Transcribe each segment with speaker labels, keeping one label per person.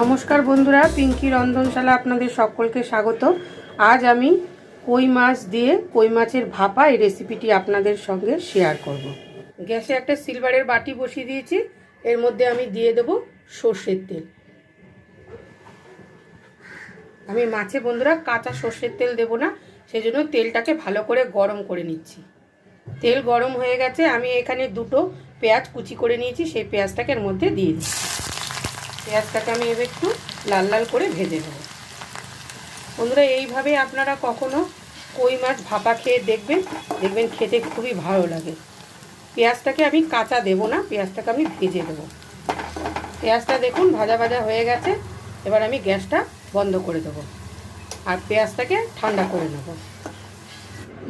Speaker 1: নমস্কার বন্ধুরা, পিঙ্কি রন্ধনশালা আপনাদের সকলকে স্বাগত। আজ আমি কই মাছ দিয়ে কই মাছের ভাপা এই রেসিপিটি আপনাদের সঙ্গে শেয়ার করব। গ্যাসে একটা সিলভারের বাটি বসিয়ে দিয়েছি, এর মধ্যে আমি দিয়ে দেব সর্ষের তেল। আমি মাছে বন্ধুরা কাঁচা সর্ষের তেল দেব না, সেজন্য তেলটাকে ভালো করে গরম করে নিচ্ছি। তেল গরম হয়ে গেছে, আমি এখানে দুটো পেঁয়াজ কুচি করে নিয়েছি, সেই পেঁয়াজটাকে এর মধ্যে দিয়ে দিচ্ছি। পেঁয়াজটাকে আমি এবার একটু লাল লাল করে ভেজে নেব। বন্ধুরা, এইভাবে আপনারা কখনো কই মাছ ভাপা খেয়ে দেখবেন? দেখবেন খেতে খুবই ভালো লাগে। পেঁয়াজটাকে আমি কাঁচা দেব না, পেঁয়াজটাকে আমি ভেজে দেবো পেঁয়াজটা দেখুন ভাজা ভাজা হয়ে গেছে, এবার আমি গ্যাসটা বন্ধ করে দেবো আর পেঁয়াজটাকে ঠান্ডা করে নেব।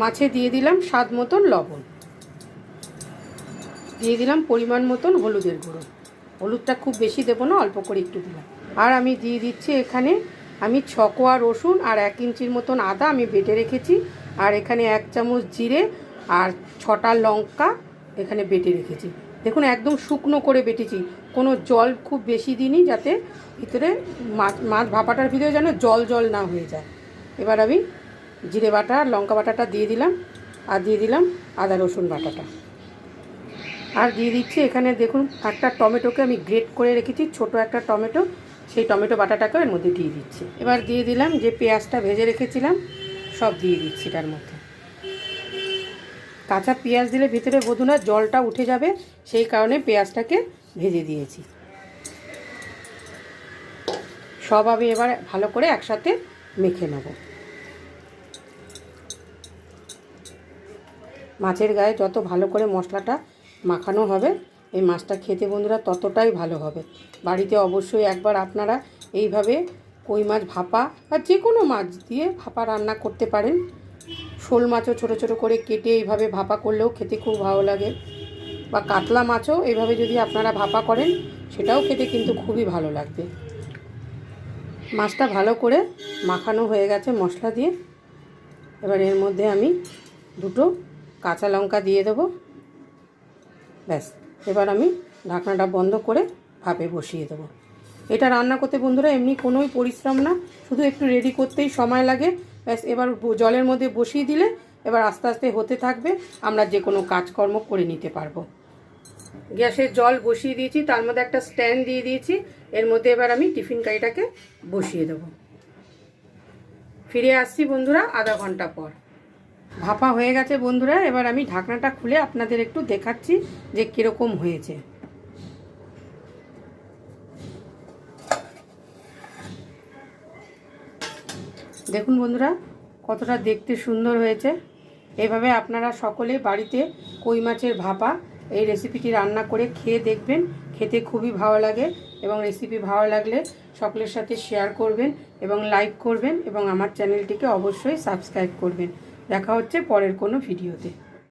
Speaker 1: মাছে দিয়ে দিলাম স্বাদ মতন লবণ, দিয়ে দিলাম পরিমাণ মতন হলুদের গুঁড়ো। হলুদটা খুব বেশি দেবো না, অল্প করে একটু দিলাম। আর আমি দিয়ে দিচ্ছি এখানে, আমি ছকোয়া রসুন আর এক ইঞ্চির মতন আদা আমি বেটে রেখেছি। আর এখানে এক চামচ জিরে আর ছটা লঙ্কা এখানে বেটে রেখেছি। দেখুন, একদম শুকনো করে বেটেছি। কোনো জল খুব বেশি দিইনি যাতে ভিতরে মাছ মাছ ভাপাটার ভিতরে যেন জল জল না হয়ে যায়। এবার আমি জিরে বাটা, লঙ্কা বাটাটা দিয়ে দিলাম। আর দিয়ে দিলাম আদা রসুন বাটাটা। আর দিয়ে দিচ্ছি এখানে দেখুন, একটা টমেটোকে আমি গ্রেট করে রেখেছি, ছোট একটা টমেটো। সেই টমেটো বাটাটাকেও এর মধ্যে দিয়ে দিচ্ছি। এবার দিয়ে দিলাম যে পেঁয়াজটা ভেজে রেখেছিলাম, সব দিয়ে দিচ্ছি তার মধ্যে। কাঁচা পেঁয়াজ দিলে ভিতরে বোধনা জলটা উঠে যাবে, সেই কারণে পেঁয়াজটাকে ভেজে দিয়েছি। সব আমি এবার ভালো করে একসাথে মেখে নেব। মাছের গায়ে যত ভালো করে মশলাটা মাখানো হবে। এই মাছটা খেতে বন্ধুরা ততটাই ভালো হবে। বাড়িতে অবশ্যই একবার আপনারা এইভাবে কই মাছ ভাপা বা যে কোনো মাছ দিয়ে ভাপা রান্না করতে পারেন। শোল মাছও ছোটো ছোটো করে কেটে এইভাবে ভাপা করলেও খেতে খুব ভালো লাগে। বা কাতলা মাছও এইভাবে যদি আপনারা ভাপা করেন, সেটাও খেতে কিন্তু খুবই ভালো লাগবে। মাছটা ভালো করে মাখানো হয়ে গেছে মশলা দিয়ে। এবার এর মধ্যে আমি দুটো কাঁচা লঙ্কা দিয়ে দেবো। ব্যাস, এবার আমি ঢাকনাটা বন্ধ করে ভাপে বসিয়ে দেবো। এটা রান্না করতে বন্ধুরা এমনি কোনোই পরিশ্রম না, শুধু একটু রেডি করতেই সময় লাগে। ব্যাস, এবার জলের মধ্যে বসিয়ে দিলে এবার আস্তে আস্তে হতে থাকবে, আমরা যে কোনো কাজকর্ম করে নিতে পারব। গ্যাসে জল বসিয়ে দিয়েছি, তার মধ্যে একটা স্ট্যান্ড দিয়ে দিয়েছি, এর মধ্যে এবার আমি টিফিন কারিটাকে বসিয়ে দেবো। ফিরে আসছি বন্ধুরা আধা ঘণ্টা পর। ভাপা হয়ে গেছে বন্ধুরা, এবার আমি ঢাকনাটা খুলে আপনাদের একটু দেখাচ্ছি যে কীরকম হয়েছে। দেখুন বন্ধুরা, কতটা দেখতে সুন্দর হয়েছে। এভাবে আপনারা সকলে বাড়িতে কই মাছের ভাপা এই রেসিপিটি রান্না করে খেয়ে দেখবেন, খেতে খুবই ভালো লাগে এবং রেসিপি ভালো লাগলে সকলের সাথে শেয়ার করবেন এবং লাইক করবেন এবং আমার চ্যানেলটিকে অবশ্যই সাবস্ক্রাইব করবেন। দেখা হচ্ছে পরের কোনো ভিডিওতে।